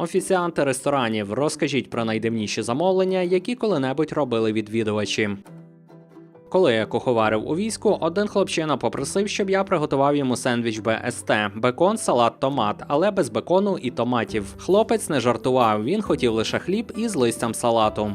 Офіціанти ресторанів, розкажіть про найдивніші замовлення, які коли-небудь робили відвідувачі. Коли я куховарив у війську, один хлопчина попросив, щоб я приготував йому сендвіч БСТ – бекон, салат, томат, але без бекону і томатів. Хлопець не жартував, він хотів лише хліб із листям салату.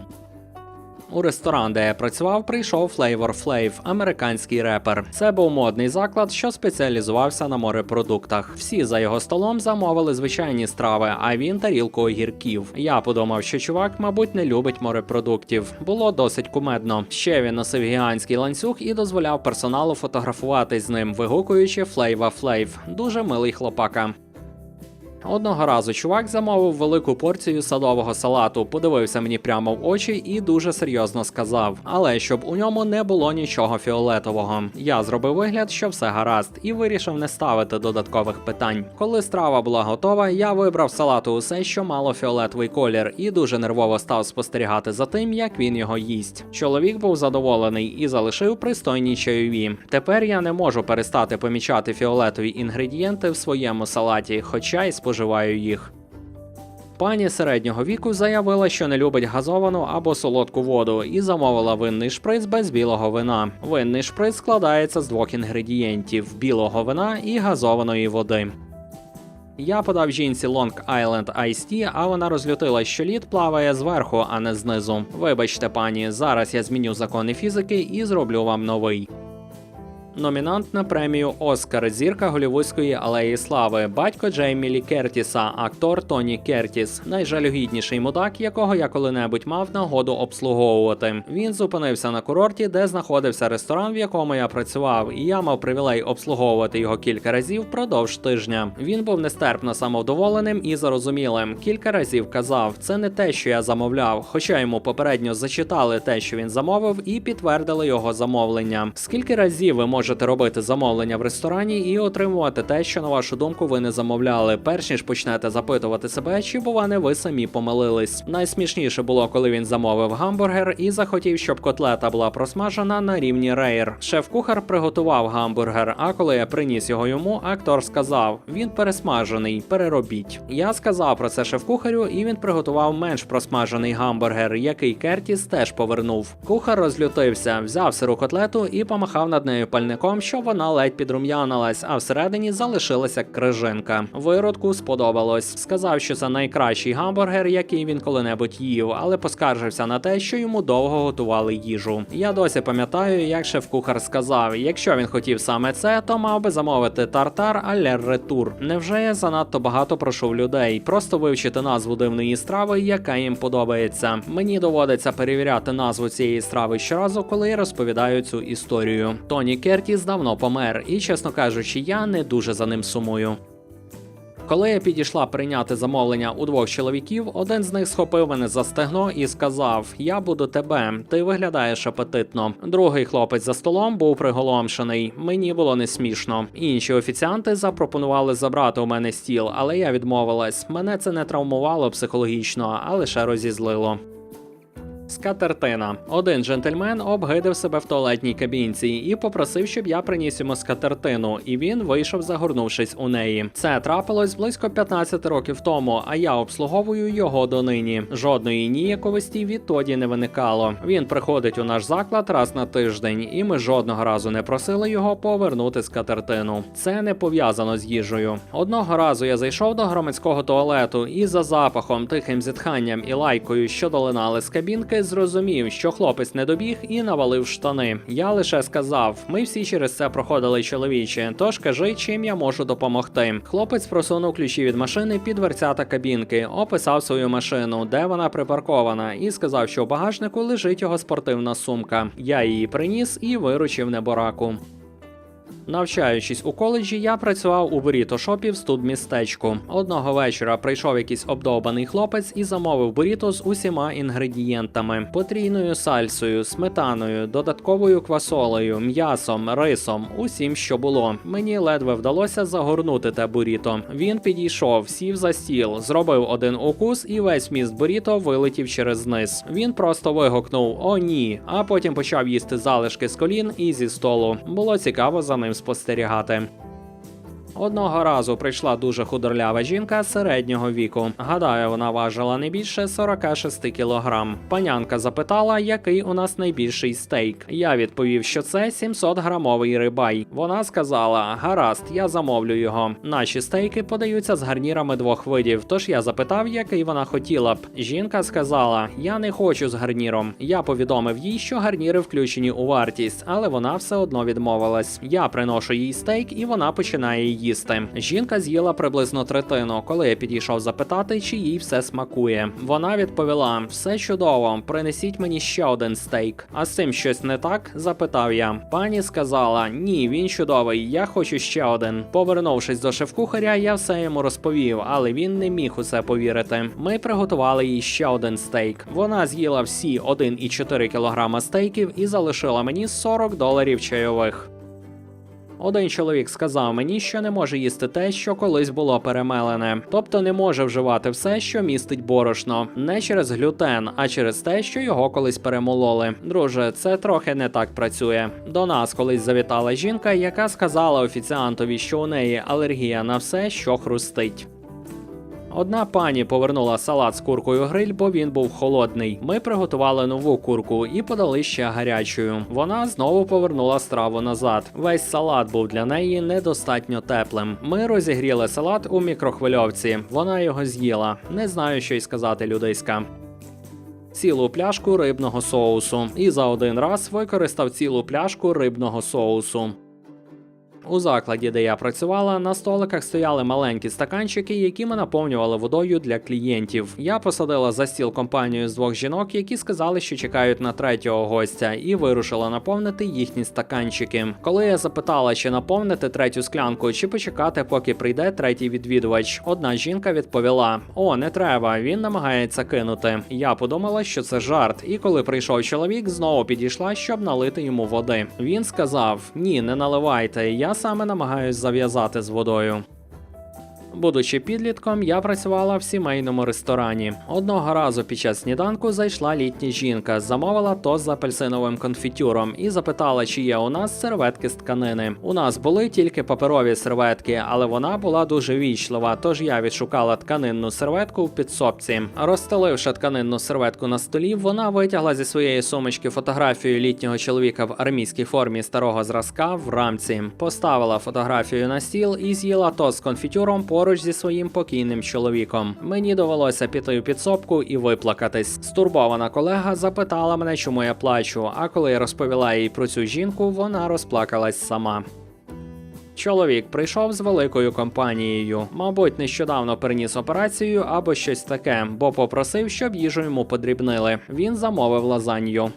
У ресторан, де я працював, прийшов Flavor Flav, американський репер. Це був модний заклад, що спеціалізувався на морепродуктах. Всі за його столом замовили звичайні страви, а він тарілку огірків. Я подумав, що чувак, мабуть, не любить морепродуктів. Було досить кумедно. Ще він носив гігантський ланцюг і дозволяв персоналу фотографуватись з ним, вигукуючи Флейва Флейв. Дуже милий хлопака. Одного разу чувак замовив велику порцію садового салату, подивився мені прямо в очі і дуже серйозно сказав: але щоб у ньому не було нічого фіолетового. Я зробив вигляд, що все гаразд, і вирішив не ставити додаткових питань. Коли страва була готова, я вибрав салату усе, що мало фіолетовий колір, і дуже нервово став спостерігати за тим, як він його їсть. Чоловік був задоволений і залишив пристойні чайові. Тепер я не можу перестати помічати фіолетові інгредієнти в своєму салаті, хоча й споживаю їх. Пані середнього віку заявила, що не любить газовану або солодку воду, і замовила винний шприц без білого вина. Винний шприц складається з двох інгредієнтів: білого вина і газованої води. Я подав жінці Long Island Iced Tea, а вона розлютила, що лід плаває зверху, а не знизу. Вибачте, пані, зараз я зміню закони фізики і зроблю вам новий. Номінант на премію Оскар, зірка голівудської алеї слави, батько Джеймі Лі Кертіса, актор Тоні Кертіс, найжалюгідніший мудак, якого я коли-небудь мав нагоду обслуговувати. Він зупинився на курорті, де знаходився ресторан, в якому я працював, і я мав привілей обслуговувати його кілька разів впродовж тижня. Він був нестерпно самовдоволеним і зарозумілим. Кілька разів казав, це не те, що я замовляв, хоча йому попередньо зачитали те, що він замовив, і підтвердили його замовлення. Скільки разів ви можете робити замовлення в ресторані і отримувати те, що на вашу думку ви не замовляли, перш ніж почнете запитувати себе, чи буване ви самі помилились. Найсмішніше було, коли він замовив гамбургер і захотів, щоб котлета була просмажена на рівні рейр. Шеф-кухар приготував гамбургер. А коли я приніс його йому, актор сказав: він пересмажений, переробіть. Я сказав про це шеф-кухарю, і він приготував менш просмажений гамбургер, який Кертіс теж повернув. Кухар розлютився, взяв сиру котлету і помахав над нею пальником, щоб вона ледь підрум'янилась, а всередині залишилася крижинка. Виродку сподобалось. Сказав, що це найкращий гамбургер, який він коли-небудь їв, але поскаржився на те, що йому довго готували їжу. Я досі пам'ятаю, як шеф-кухар сказав: якщо він хотів саме це, то мав би замовити тартар аля ретур. Невже я занадто багато прошу людей? Просто вивчити назву дивної страви, яка їм подобається. Мені доводиться перевіряти назву цієї страви щоразу, коли я розповідаю цю історію. Тоні Кертіс давно помер, і чесно кажучи, я не дуже за ним сумую. Коли я підійшла прийняти замовлення у двох чоловіків, один з них схопив мене за стегно і сказав: Я буду тебе, ти виглядаєш апетитно. Другий хлопець за столом був приголомшений. Мені було не смішно. Інші офіціанти запропонували забрати у мене стіл, але я відмовилась. Мене це не травмувало психологічно, а лише розізлило. Скатертина. Один джентльмен обгидив себе в туалетній кабінці і попросив, щоб я приніс йому скатертину, і він вийшов, загорнувшись у неї. Це трапилось близько 15 років тому, а я обслуговую його донині. Жодної ніяковості відтоді не виникало. Він приходить у наш заклад раз на тиждень, і ми жодного разу не просили його повернути скатертину. Це не пов'язано з їжею. Одного разу я зайшов до громадського туалету і за запахом, тихим зітханням і лайкою, що долинали з кабінки, зрозумів, що хлопець не добіг і навалив штани. Я лише сказав: ми всі через це проходили чоловіче, тож кажи, чим я можу допомогти. Хлопець просунув ключі від машини під дверцята кабінки, описав свою машину, де вона припаркована, і сказав, що у багажнику лежить його спортивна сумка. Я її приніс і виручив небораку. Навчаючись у коледжі, я працював у буріто-шопі в студмістечку. Одного вечора прийшов якийсь обдовбаний хлопець і замовив буріто з усіма інгредієнтами: потрійною сальсою, сметаною, додатковою квасолею, м'ясом, рисом, усім, що було. Мені ледве вдалося загорнути те буріто. Він підійшов, сів за стіл, зробив один укус, і весь міст буріто вилетів через низ. Він просто вигукнув О, ні! А потім почав їсти залишки з колін і зі столу. Було цікаво за ним спостерігати. Одного разу прийшла дуже худорлява жінка середнього віку. Гадаю, вона важила не більше 46 кілограм. Панянка запитала, який у нас найбільший стейк. Я відповів, що це 700 грамовий рибай. Вона сказала: гаразд, я замовлю його. Наші стейки подаються з гарнірами двох видів. Тож я запитав, який вона хотіла б. Жінка сказала: Я не хочу з гарніром. Я повідомив їй, що гарніри включені у вартість, але вона все одно відмовилась. Я приношу їй стейк, і вона починає їсти. Жінка з'їла приблизно третину, коли я підійшов запитати, чи їй все смакує. Вона відповіла: все чудово, принесіть мені ще один стейк. А з цим щось не так? запитав я. Пані сказала: Ні, він чудовий, я хочу ще один. Повернувшись до шеф-кухаря, я все йому розповів, але він не міг у це повірити. Ми приготували їй ще один стейк. Вона з'їла всі 1,4 кг стейків і залишила мені 40 доларів чайових. Один чоловік сказав мені, що не може їсти те, що колись було перемелене, тобто не може вживати все, що містить борошно, не через глютен, а через те, що його колись перемололи. Друже, це трохи не так працює. До нас колись завітала жінка, яка сказала офіціантові, що у неї алергія на все, що хрустить. Одна пані повернула салат з куркою гриль, бо він був холодний. Ми приготували нову курку і подали ще гарячою. Вона знову повернула страву назад. Весь салат був для неї недостатньо теплим. Ми розігріли салат у мікрохвильовці. Вона його з'їла. Не знаю, що й сказати, людиська. Цілу пляшку рибного соусу. І за один раз використав цілу пляшку рибного соусу. У закладі, де я працювала, на столиках стояли маленькі стаканчики, які ми наповнювали водою для клієнтів. Я посадила за стіл компанію з двох жінок, які сказали, що чекають на третього гостя, і вирушила наповнити їхні стаканчики. Коли я запитала, чи наповнити третю склянку, чи почекати, поки прийде третій відвідувач, одна жінка відповіла: О, не треба, він намагається кинути. Я подумала, що це жарт, і коли прийшов чоловік, знову підійшла, щоб налити йому води. Він сказав: Ні, не наливайте. Я саме намагаюсь зав'язати з водою. Будучи підлітком, я працювала в сімейному ресторані. Одного разу під час сніданку зайшла літня жінка, замовила тост з апельсиновим конфітюром і запитала, чи є у нас серветки з тканини. У нас були тільки паперові серветки, але вона була дуже вічлива, тож я відшукала тканинну серветку в підсобці. Розстеливши тканинну серветку на столі, вона витягла зі своєї сумочки фотографію літнього чоловіка в армійській формі старого зразка в рамці, поставила фотографію на стіл і з'їла тост з конфітюром поруч зі своїм покійним чоловіком. Мені довелося піти у підсобку і виплакатись. Стурбована колега запитала мене, чому я плачу. А коли я розповіла їй про цю жінку, вона розплакалась сама. Чоловік прийшов з великою компанією. Мабуть, нещодавно переніс операцію або щось таке, бо попросив, щоб їжу йому подрібнили. Він замовив лазанью.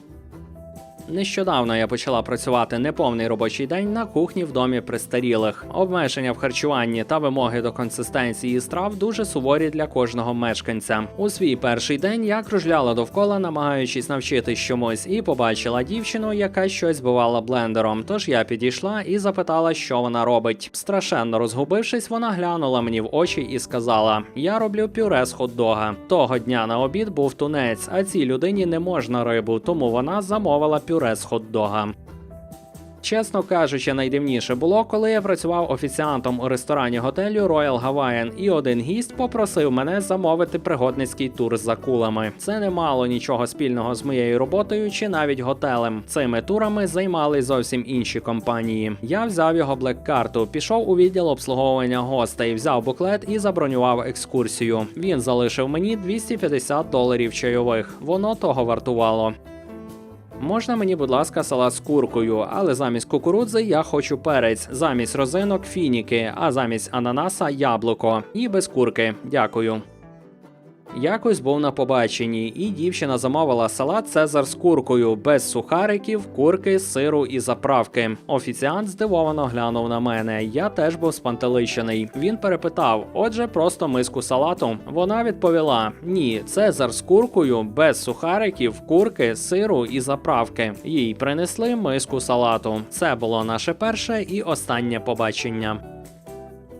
Нещодавно я почала працювати неповний робочий день на кухні в домі престарілих. Обмеження в харчуванні та вимоги до консистенції страв дуже суворі для кожного мешканця. У свій перший день я кружляла довкола, намагаючись навчитись чомусь, і побачила дівчину, яка щось збивала блендером. Тож я підійшла і запитала, що вона робить. Страшенно розгубившись, вона глянула мені в очі і сказала: Я роблю пюре з хот-дога. Того дня на обід був тунець, а цій людині не можна рибу, тому вона замовила пюре з хот-дога. Чесно кажучи, найдивніше було, коли я працював офіціантом у ресторані готелю Royal Hawaiian, і один гість попросив мене замовити пригодницький тур з акулами. Це не мало нічого спільного з моєю роботою чи навіть готелем. Цими турами займали зовсім інші компанії. Я взяв його блек-карту, пішов у відділ обслуговування гостей, взяв буклет і забронював екскурсію. Він залишив мені 250 доларів чайових. Воно того вартувало. Можна мені, будь ласка, салат з куркою, але замість кукурудзи я хочу перець, замість розинок фініки, а замість ананаса яблуко. І без курки. Дякую. Якось був на побаченні, і дівчина замовила салат Цезар з куркою, без сухариків, курки, сиру і заправки. Офіціант здивовано глянув на мене. Я теж був спантеличений. Він перепитав: отже, просто миску салату. Вона відповіла: Ні, Цезар з куркою, без сухариків, курки, сиру і заправки. Їй принесли миску салату. Це було наше перше і останнє побачення.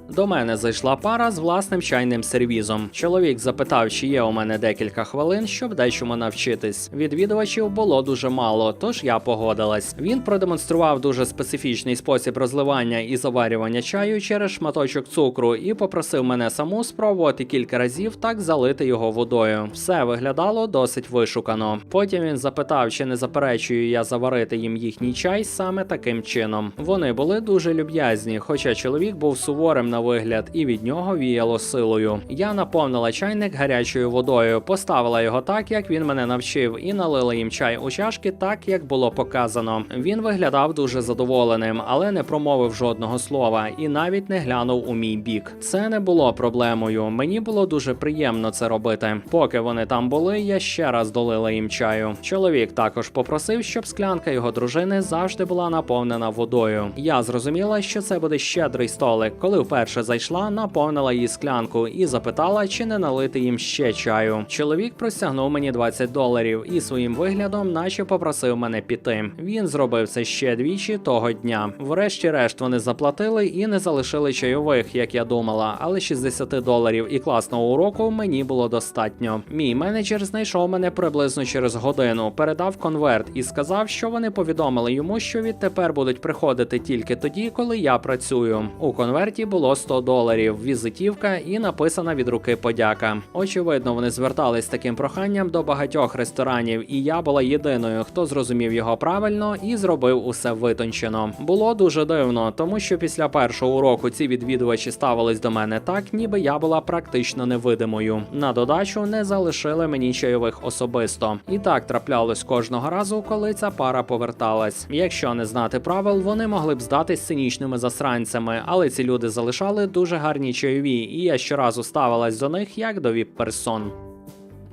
До мене зайшла пара з власним чайним сервізом. Чоловік запитав, чи є у мене декілька хвилин, щоб дечому навчитись. Відвідувачів було дуже мало, тож я погодилась. Він продемонстрував дуже специфічний спосіб розливання і заварювання чаю через шматочок цукру і попросив мене саму спробувати кілька разів так залити його водою. Все виглядало досить вишукано. Потім він запитав, чи не заперечую я заварити їм їхній чай саме таким чином. Вони були дуже люб'язні, хоча чоловік був суворим на вигляд, і від нього віяло силою. Я наповнила чайник гарячою водою, поставила його так, як він мене навчив, і налила їм чай у чашки так, як було показано. Він виглядав дуже задоволеним, але не промовив жодного слова і навіть не глянув у мій бік. Це не було проблемою. Мені було дуже приємно це робити. Поки вони там були, я ще раз долила їм чаю. Чоловік також попросив, щоб склянка його дружини завжди була наповнена водою. Я зрозуміла, що це буде щедрий столик. Коли вперше зайшла, наповнила її склянку і запитала, чи не налити їм ще чаю. Чоловік простягнув мені 20 доларів і своїм виглядом, наче попросив мене піти. Він зробив це ще двічі того дня. Врешті-решт вони заплатили і не залишили чайових, як я думала, але 60 доларів і класного уроку мені було достатньо. Мій менеджер знайшов мене приблизно через годину, передав конверт і сказав, що вони повідомили йому, що відтепер будуть приходити тільки тоді, коли я працюю. У конверті було 100 доларів, візитівка і написана від руки подяка. Очевидно, вони звертались з таким проханням до багатьох ресторанів, і я була єдиною, хто зрозумів його правильно і зробив усе витончено. Було дуже дивно, тому що після першого уроку ці відвідувачі ставились до мене так, ніби я була практично невидимою. На додачу не залишили мені чайових особисто. І так траплялось кожного разу, коли ця пара поверталась. Якщо не знати правил, вони могли б здатись цинічними засранцями, але ці люди залишали дуже гарні чайові, і я щоразу ставилась до них як до віп-персон.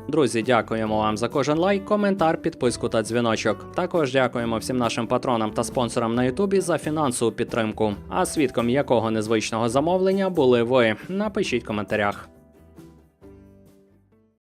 Друзі, дякуємо вам за кожен лайк, коментар, підписку та дзвіночок. Також дякуємо всім нашим патронам та спонсорам на Ютубі за фінансову підтримку. А свідком якого незвичного замовлення були ви? Напишіть в коментарях.